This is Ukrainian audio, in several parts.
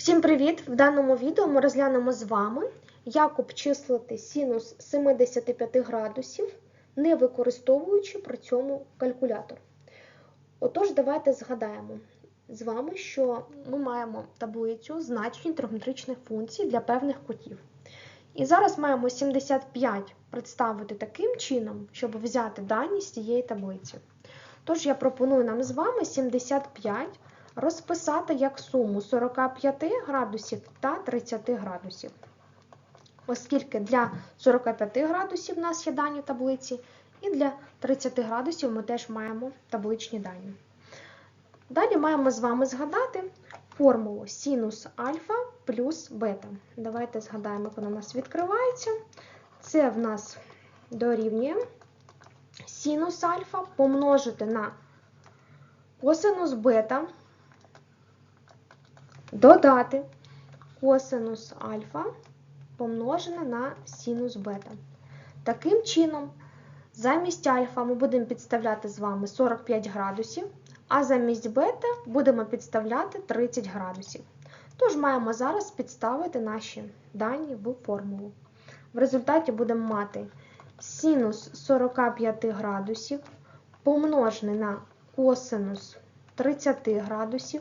Всім привіт! В даному відео ми розглянемо з вами, як обчислити синус 75 градусів, не використовуючи при цьому калькулятор. Отож, давайте згадаємо з вами, що ми маємо таблицю значень тригонометричних функцій для певних кутів. І зараз маємо 75 представити таким чином, щоб взяти дані з цієї таблиці. Тож я пропоную нам з вами 75 розписати як суму 45 градусів та 30 градусів. Оскільки для 45 градусів у нас є дані таблиці, і для 30 градусів ми теж маємо табличні дані. Далі маємо з вами згадати формулу синус альфа плюс бета. Давайте згадаємо, як вона у нас відкривається. Це в нас дорівнює синус альфа помножити на косинус бета додати косинус альфа помножене на синус бета. Таким чином, замість альфа ми будемо підставляти з вами 45 градусів, а замість бета будемо підставляти 30 градусів. Тож маємо зараз підставити наші дані в формулу. В результаті будемо мати синус 45 градусів помножене на косинус 30 градусів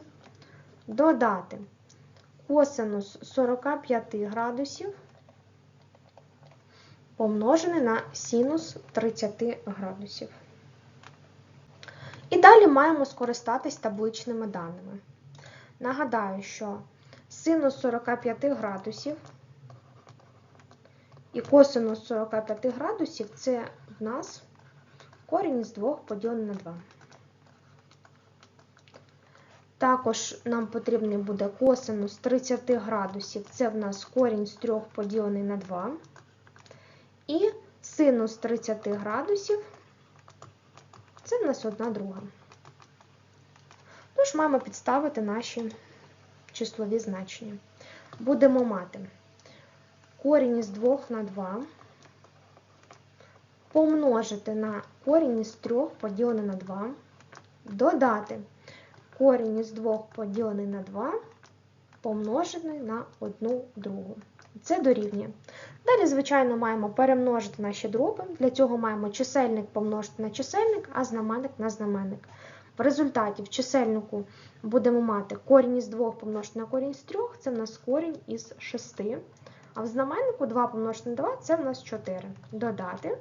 додати косинус 45 градусів помножене на синус 30 градусів. І далі маємо скористатись табличними даними. Нагадаю, що синус 45 градусів і косинус 45 градусів це в нас корінь з 2 поділений на 2. Також нам потрібний буде косинус 30 градусів, це в нас корінь з 3 поділений на 2. І синус 30 градусів, це в нас одна друга. Тож маємо підставити наші числові значення. Будемо мати корінь із 2 на 2 помножити на корінь із 3 поділений на 2, додати корінь із 2 поділений на 2 помножений на 1 другу. Це дорівнює. Далі, звичайно, маємо перемножити наші дроби. Для цього маємо чисельник помножити на чисельник, а знаменник на знаменник. В результаті в чисельнику будемо мати корінь із 2 помножити на корінь з 3, це в нас корінь із 6. А в знаменнику 2 помножити на 2 це в нас 4. Додати.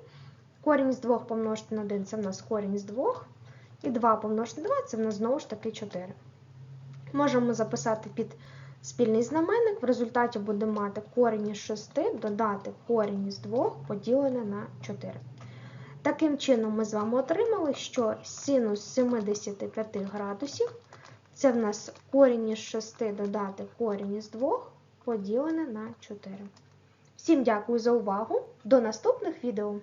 Корінь з 2 помножити на 1 це в нас корінь з 2. І 2 помножити на 2 це в нас знову ж таки 4. Можемо записати під спільний знаменник. В результаті будемо мати корінь із 6 додати корінь із 2 поділене на 4. Таким чином, ми з вами отримали, що синус 75 градусів це в нас корінь із 6 додати корінь із 2 поділене на 4. Всім дякую за увагу! До наступних відео!